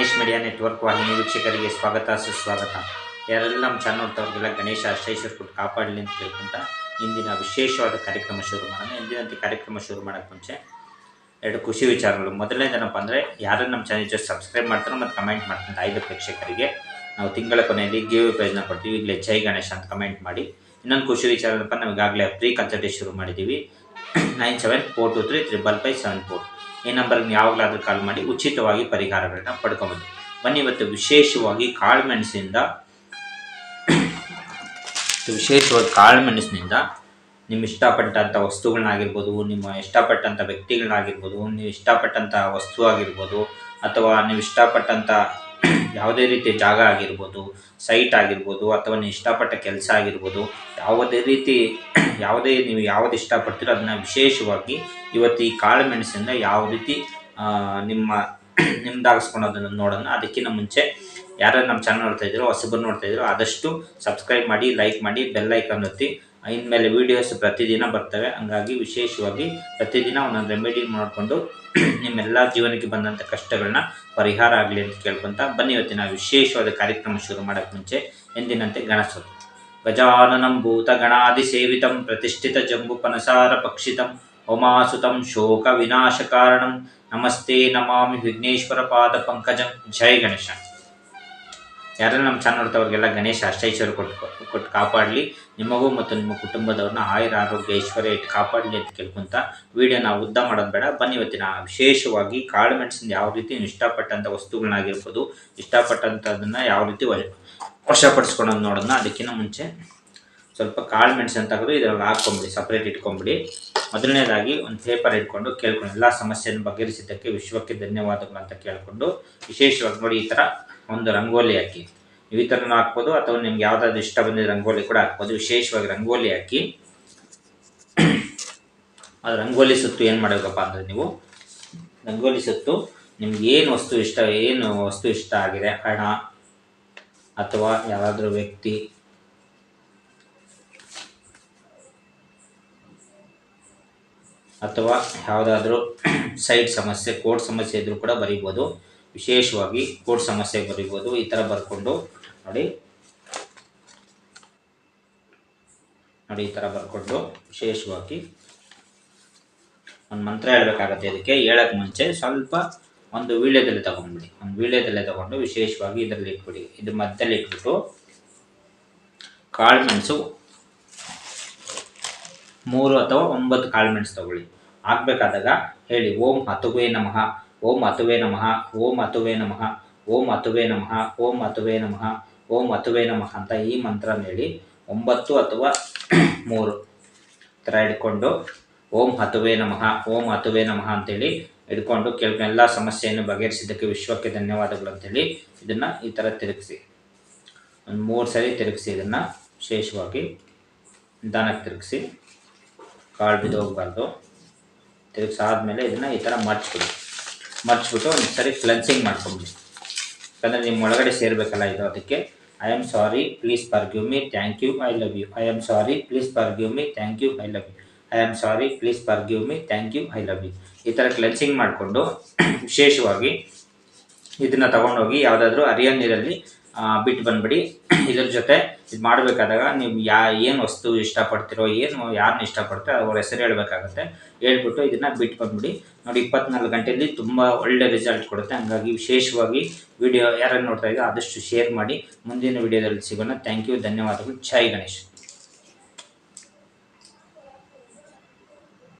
Ganesh media network ವಾಹಿನಿ ವೀಕ್ಷಕರಿಗೆ ಸ್ವಾಗತ, ಸುಸ್ವಾಗತ. ಯಾರೆಲ್ಲ ನಮ್ಮ ಚಾನಲ್ ನೋಡ್ತವ್ರಿಗೆಲ್ಲ ಗಣೇಶ ಅಷ್ಟೈಶ್ವರ್ ಕೊಟ್ಟು ಕಾಪಾಡಲಿ ಅಂತ ಕೇಳ್ಕೊಂತ ಇಂದಿನ ವಿಶೇಷವಾದ ಕಾರ್ಯಕ್ರಮ ಶುರು ಮಾಡೋಣ. ಇಂದಿನಂತೆ ಕಾರ್ಯಕ್ರಮ ಶುರು ಮಾಡೋಕ್ಕೆ ಮುಂಚೆ ಎರಡು ಖುಷಿ ವಿಚಾರಗಳು. ಮೊದಲನೇದೇನಪ್ಪ ಅಂದರೆ, ಯಾರು ನಮ್ಮ ಚಾನಲ್ ಜಸ್ಟ್ ಸಬ್ಸ್ಕ್ರೈಬ್ ಮಾಡ್ತಾರೋ ಮತ್ತು ಕಮೆಂಟ್ ಮಾಡ್ತಾರೆ ಐದು ಪ್ರೇಕ್ಷಕರಿಗೆ ನಾವು ತಿಂಗಳ ಕೊನೆಯಲ್ಲಿ ಗಿವ್ ಪ್ರಯೋಜನ ಕೊಡ್ತೀವಿ. ಇಲ್ಲೇ ಜೈ ಗಣೇಶ ಅಂತ ಕಮೆಂಟ್ ಮಾಡಿ. ಇನ್ನೊಂದು ಖುಷಿ ವಿಚಾರ ಏನಪ್ಪ ನಾವು ಈಗಾಗಲೇ ಪ್ರೀ ಶುರು ಮಾಡಿದ್ದೀವಿ nine seven four two three triple five seven four ಈ ನಂಬರ್ಗೆ ಯಾವಾಗಲಾದರೂ ಕಾಲ್ ಮಾಡಿ ಉಚಿತವಾಗಿ ಪರಿಹಾರಗಳನ್ನ ಪಡ್ಕೊಬೋದು. ಬನ್ನಿ ಇವತ್ತು ವಿಶೇಷವಾಗಿ ಕಾಳು ಮೆಣಸಿನಿಂದ ವಿಶೇಷವಾಗಿ ಕಾಳು ಮೆಣಸಿನಿಂದ ನಿಮ್ಮ ಇಷ್ಟಪಟ್ಟಂಥ ವಸ್ತುಗಳನ್ನಾಗಿರ್ಬೋದು, ನಿಮ್ಮ ಇಷ್ಟಪಟ್ಟಂಥ ವ್ಯಕ್ತಿಗಳನ್ನಾಗಿರ್ಬೋದು, ನೀವು ಇಷ್ಟಪಟ್ಟಂಥ ವಸ್ತು ಆಗಿರ್ಬೋದು, ಅಥವಾ ನೀವು ಇಷ್ಟಪಟ್ಟಂಥ ಯಾವುದೇ ರೀತಿಯ ಜಾಗ ಆಗಿರ್ಬೋದು ಸೈಟ್ ಆಗಿರ್ಬೋದು ಅಥವಾ ನೀವು ಇಷ್ಟಪಟ್ಟ ಕೆಲಸ ಆಗಿರ್ಬೋದು, ಯಾವುದೇ ರೀತಿ ಯಾವುದೇ ನೀವು ಯಾವ್ದು ಇಷ್ಟಪಡ್ತೀರೋ ಅದನ್ನ ವಿಶೇಷವಾಗಿ ಇವತ್ತು ಈ ಕಾಳು ಮೆಣಸಿಂದ ಯಾವ ರೀತಿ ನಿಮ್ಮ ನಿಮ್ದಾಗಿಸ್ಕೊಳೋದನ್ನು ನೋಡೋಣ. ಅದಕ್ಕಿಂತ ಮುಂಚೆ ಯಾರು ನಮ್ಮ ಚಾನಲ್ ನೋಡ್ತಾ ಇದ್ರು, ಹೊಸಬರು ನೋಡ್ತಾ ಇದ್ರು, ಆದಷ್ಟು ಸಬ್ಸ್ಕ್ರೈಬ್ ಮಾಡಿ ಲೈಕ್ ಮಾಡಿ ಬೆಲ್ ಐಕಾನ್ ಒತ್ತಿ. ಇನ್ಮೇಲೆ ವೀಡಿಯೋಸ್ ಪ್ರತಿದಿನ ಬರ್ತವೆ. ಹಂಗಾಗಿ ವಿಶೇಷವಾಗಿ ಪ್ರತಿದಿನ ಒಂದೊಂದು ರೆಮಿಡಿ ಮಾಡಿಕೊಂಡು ನಿಮ್ಮೆಲ್ಲ ಜೀವನಕ್ಕೆ ಬಂದಂಥ ಕಷ್ಟಗಳನ್ನ ಪರಿಹಾರ ಆಗಲಿ ಅಂತ ಕೇಳ್ಕೊಂತ ಬನ್ನಿ ಇವತ್ತಿನ ವಿಶೇಷವಾದ ಕಾರ್ಯಕ್ರಮ ಶುರು ಮಾಡೋಕ್ಕೆ ಮುಂಚೆ ಎಂದಿನಂತೆ ಗಣಸೋದು ಗಜಾನನಂ ಸೇವಿತಂ ಪ್ರತಿಷ್ಠಿತ ಜಂಬುಪನಸಾರ ಪಕ್ಷಿತಂ ಉಮಾಸುತಂ ಶೋಕ ವಿನಾಶ ಕಾರಣಂ ನಮಸ್ತೆ ನಮಾಮಿ ವಿಘ್ನೇಶ್ವರ ಪಾದ ಪಂಕಜಂ. ಜೈ ಗಣೇಶ. ಯಾರೆಲ್ಲ ನಮ್ಮ ಚಾನಲ್ ನೋಡ್ತವ್ರಿಗೆಲ್ಲ ಗಣೇಶ ಅಷ್ಟೈಶ್ವರ್ಯ ಕೊಟ್ಟು ಕೊಟ್ಟು ಕಾಪಾಡಲಿ. ನಿಮಗೂ ಮತ್ತು ನಿಮ್ಮ ಕುಟುಂಬದವ್ರನ್ನ ಆಯುರ ಆರೋಗ್ಯ, ಐಶ್ವರ್ಯ ಇಟ್ಟು ಕಾಪಾಡಲಿ ಅಂತ ಕೇಳ್ಕೊಂತ ನಾವು ಉದ್ದ ಮಾಡೋದು ಬೇಡ. ಬನ್ನಿ ಇವತ್ತಿನ ವಿಶೇಷವಾಗಿ ಕಾಳು ಮೆಣಸಿನ ಯಾವ ರೀತಿ ಇಷ್ಟಪಟ್ಟಂಥ ವಸ್ತುಗಳನ್ನಾಗಿರ್ಬೋದು ಇಷ್ಟಪಟ್ಟಂಥದನ್ನ ಯಾವ ರೀತಿ ವಶ ವಶಪಡಿಸ್ಕೊಳೋದು ನೋಡೋಣ ಅದಕ್ಕಿಂತ ಮುಂಚೆ ಸ್ವಲ್ಪ ಕಾಳು ಮೆಣಸನ್ನು ತೆಗೆದು ಇದರಲ್ಲಿ ಹಾಕ್ಕೊಂಬಿಡಿ ಸಪ್ರೇಟ್ ಇಟ್ಕೊಂಬಿಡಿ. ಮೊದಲನೇದಾಗಿ ಒಂದು ಪೇಪರ್ ಇಟ್ಕೊಂಡು ಕೇಳ್ಕೊಂಡು, ಎಲ್ಲ ಸಮಸ್ಯೆಯನ್ನು ಬಗೆಹರಿಸಿದ್ದಕ್ಕೆ ವಿಶ್ವಕ್ಕೆ ಧನ್ಯವಾದಗಳು ಅಂತ ಕೇಳಿಕೊಂಡು ವಿಶೇಷವಾಗಿ ನೋಡಿ ಈ ಥರ ಒಂದು ರಂಗೋಲಿ ಹಾಕಿ. ನೀವು ಈ ಹಾಕ್ಬೋದು, ಅಥವಾ ನಿಮ್ಗೆ ಯಾವುದಾದ್ರು ಇಷ್ಟ ಬಂದಿದ್ದ ರಂಗೋಲಿ ಕೂಡ ಹಾಕ್ಬೋದು. ವಿಶೇಷವಾಗಿ ರಂಗೋಲಿ ಹಾಕಿ ಅದು ರಂಗೋಲಿ ಸುತ್ತು ಏನು ಮಾಡಬೇಕಪ್ಪ ಅಂದರೆ ನೀವು ರಂಗೋಲಿ ಸುತ್ತು, ನಿಮ್ಗೆ ಏನು ವಸ್ತು ಇಷ್ಟ, ಏನು ವಸ್ತು ಇಷ್ಟ ಆಗಿದೆ, ಹಣ ಅಥವಾ ಯಾರಾದರೂ ವ್ಯಕ್ತಿ. ಅಥವಾ ಯಾವುದಾದ್ರೂ ಸೈಟ್ ಸಮಸ್ಯೆ, ಕೋರ್ಟ್ ಸಮಸ್ಯೆ ಇದ್ದರೂ ಕೂಡ ಬರೀಬೋದು. ವಿಶೇಷವಾಗಿ ಕೋರ್ಟ್ ಸಮಸ್ಯೆ ಬರೀಬೋದು, ಈ ಥರ ಬರ್ಕೊಂಡು ನೋಡಿ. ನೋಡಿ, ಈ ಥರ ಬರ್ಕೊಂಡು ವಿಶೇಷವಾಗಿ ಒಂದು ಮಂತ್ರ ಹೇಳಬೇಕಾಗತ್ತೆ ಇದಕ್ಕೆ. ಹೇಳೋಕ್ಕೆ ಮುಂಚೆ ಸ್ವಲ್ಪ ಒಂದು ವೀಳ್ಯದಲ್ಲಿ ತಗೊಂಡ್ಬಿಡಿ ಒಂದು ವೀಳ್ಯದಲ್ಲೇ ತಗೊಂಡು ವಿಶೇಷವಾಗಿ ಇದರಲ್ಲಿ ಇಟ್ಬಿಡಿ. ಇದು ಮಧ್ಯದಲ್ಲಿ ಇಟ್ಬಿಟ್ಟು ಕಾಳು ಮೆಣಸು ಮೂರು ಅಥವಾ ಒಂಬತ್ತು ಕಾಳು ಮೆಣಸು ತಗೊಳ್ಳಿ. ಹಾಕ್ಬೇಕಾದಾಗ ಹೇಳಿ, ಓಂ ಹತುವೇ ನಮಃ. ಓಂ ಅತುವೆ ನಮಃ, ಓಂ ಅತುವೆ ನಮಃ, ಓಂ ಅತುವೆ ನಮಃ, ಓಂ ಅತುವೆ ನಮಃ, ಓಂ ಅತುವೆ ನಮಃ ಅಂತ ಈ ಮಂತ್ರ ಹೇಳಿ ಒಂಬತ್ತು ಅಥವಾ ಮೂರು ಥರ ಹಿಡ್ಕೊಂಡು ಓಂ ಹತುವೇ ನಮಃ, ಓಂ ಹತುವೇ ನಮಃ ಅಂತೇಳಿ ಹಿಡ್ಕೊಂಡು ಕೆಲವೆಲ್ಲ ಸಮಸ್ಯೆಯನ್ನು ಬಗೆಹರಿಸಿದ್ದಕ್ಕೆ ವಿಶ್ವಕ್ಕೆ ಧನ್ಯವಾದಗಳು ಅಂತೇಳಿ ಇದನ್ನು ಈ ಥರ ತಿರುಗಿಸಿ. ಒಂದು ಮೂರು ಸರಿ ತಿರುಗಿಸಿ ಇದನ್ನು ವಿಶೇಷವಾಗಿ ನಿಧಾನಕ್ಕೆ ತಿರುಗಿಸಿ ಕಾಳು ಬಿದ್ದು ಹೋಗಬಾರ್ದು ತಿರುಗಿಸಾದ್ಮೇಲೆ ಇದನ್ನು ಈ ಥರ ಮರ್ಚ್ಬಿಡಿ ಮರ್ಚ್ಬಿಟ್ಟು ಒಂದು ಸರಿ ಕ್ಲೆನ್ಸಿಂಗ್ ಮಾಡ್ಕೊಂಬಿಡಿ. ಯಾಕಂದರೆ ನಿಮ್ಮ ಒಳಗಡೆ ಸೇರಬೇಕಲ್ಲ ಇದು ಅದಕ್ಕೆ. I am sorry please forgive me thank you I love you I am sorry please forgive me thank you I love you I am sorry please forgive me thank you I love you ಈ ಥರ cleansing ಮಾಡಿಕೊಂಡು ವಿಶೇಷವಾಗಿ ಇದನ್ನು ತಗೊಂಡೋಗಿ ಯಾವುದಾದ್ರೂ ಅರಿಯ ನೀರಲ್ಲಿ ಬಿಟ್ಟು ಬಂದ್ಬಿಡಿ. ಇದ್ರ ಜೊತೆ ಇದು ಮಾಡಬೇಕಾದಾಗ ನೀವು ಯಾ, ಏನು ವಸ್ತು ಇಷ್ಟಪಡ್ತಿರೋ, ಏನು ಯಾರನ್ನ ಇಷ್ಟಪಡ್ತೀರೋ ಅವ್ರ ಹೆಸರು ಹೇಳಬೇಕಾಗತ್ತೆ. ಹೇಳ್ಬಿಟ್ಟು ಇದನ್ನು ಬಿಟ್ಟು ಬಂದ್ಬಿಡಿ. ನೋಡಿ, ಇಪ್ಪತ್ನಾಲ್ಕು ಗಂಟೆಯಲ್ಲಿ ತುಂಬ ಒಳ್ಳೆ ರಿಸಲ್ಟ್ ಕೊಡುತ್ತೆ. ಹಂಗಾಗಿ ವಿಶೇಷವಾಗಿ ವಿಡಿಯೋ ಯಾರನ್ನು ನೋಡ್ತಾ ಇದ್ದೀರೋ ಆದಷ್ಟು ಶೇರ್ ಮಾಡಿ. ಮುಂದಿನ ವಿಡಿಯೋದಲ್ಲಿ ಸಿಗೋಣ. ಥ್ಯಾಂಕ್ ಯು ಧನ್ಯವಾದಗಳು. ಜೈ ಗಣೇಶ್.